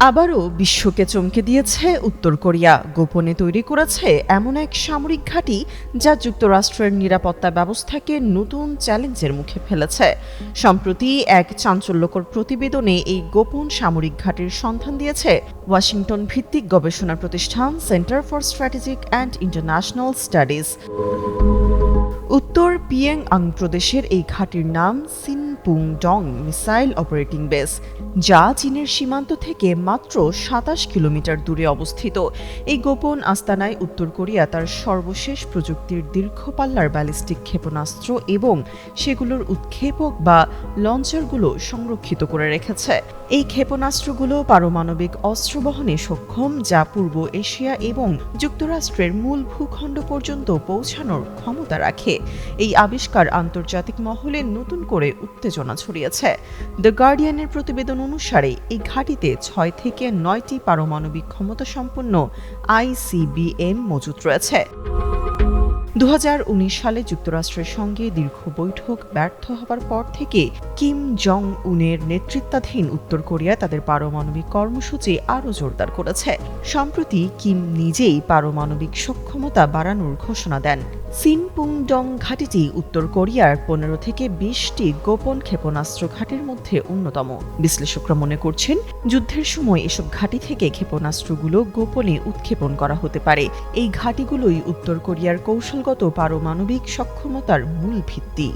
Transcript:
আবারও বিশ্বকে চমকে দিয়েছে উত্তর কোরিয়া। গোপনে তৈরি করেছে এমন এক সামরিক ঘাঁটি যা যুক্তরাষ্ট্রের নিরাপত্তা ব্যবস্থাকে নতুন চ্যালেঞ্জের মুখে ফেলেছে। সম্প্রতি এক চাঞ্চল্যকর প্রতিবেদনে এই গোপন সামরিক ঘাঁটির সন্ধান দিয়েছে ওয়াশিংটন ভিত্তিক গবেষণা প্রতিষ্ঠান Center for Strategic and International Studies. উত্তর পিয়াং আং প্রদেশের এই ঘাঁটির নাম Sinpung dong missile operating base, যা চীনের সীমান্ত থেকে মাত্র সাতাশ কিলোমিটার দূরে অবস্থিত। এই গোপন আস্তানায় উত্তর কোরিয়া তার সর্বশেষ প্রযুক্তির দীর্ঘপাল্লার ব্যালিস্টিক ক্ষেপণাস্ত্র এবং সেগুলোর উৎক্ষেপক বা লঞ্চারগুলো সংরক্ষিত করে রেখেছে। এই ক্ষেপণাস্ত্রগুলো পারমাণবিক অস্ত্র বহনে সক্ষম, যা পূর্ব এশিয়া এবং যুক্তরাষ্ট্রের মূল ভূখণ্ড পর্যন্ত পৌঁছানোর ক্ষমতা রাখে। এই আবিষ্কার আন্তর্জাতিক মহলে নতুন করে উত্তেজনা ছড়িয়েছে। দ্য গার্ডিয়ানের প্রতিবেদন অনুসারে, এই ঘাঁটিতে ছয় থেকে নয়টি পারমাণবিক ক্ষমতা সম্পন্ন আইসিবিএম মজুত রয়েছে। দু হাজার উনিশ সালে যুক্তরাষ্ট্রের সঙ্গে দীর্ঘ বৈঠক ব্যর্থ হবার পর থেকে কিম জং উনের নেতৃত্বাধীন উত্তর কোরিয়া তাদের পারমাণবিক কর্মসূচি আরও জোরদার করেছে। সম্প্রতি কিম নিজেই পারমাণবিক সক্ষমতা বাড়ানোর ঘোষণা দেন। সিনপুং ডং ঘাঁটিটি উত্তর কোরিয়ার পনেরো থেকে বিশটি গোপন ক্ষেপণাস্ত্র ঘাঁটির মধ্যে অন্যতম। বিশ্লেষকরা মনে করছেন, যুদ্ধের সময় এসব ঘাঁটি থেকে ক্ষেপণাস্ত্রগুলো গোপনে উৎক্ষেপণ করা হতে পারে। এই ঘাঁটিগুলোই উত্তর কোরিয়ার কৌশলগত পারমাণবিক সক্ষমতার মূল ভিত্তি।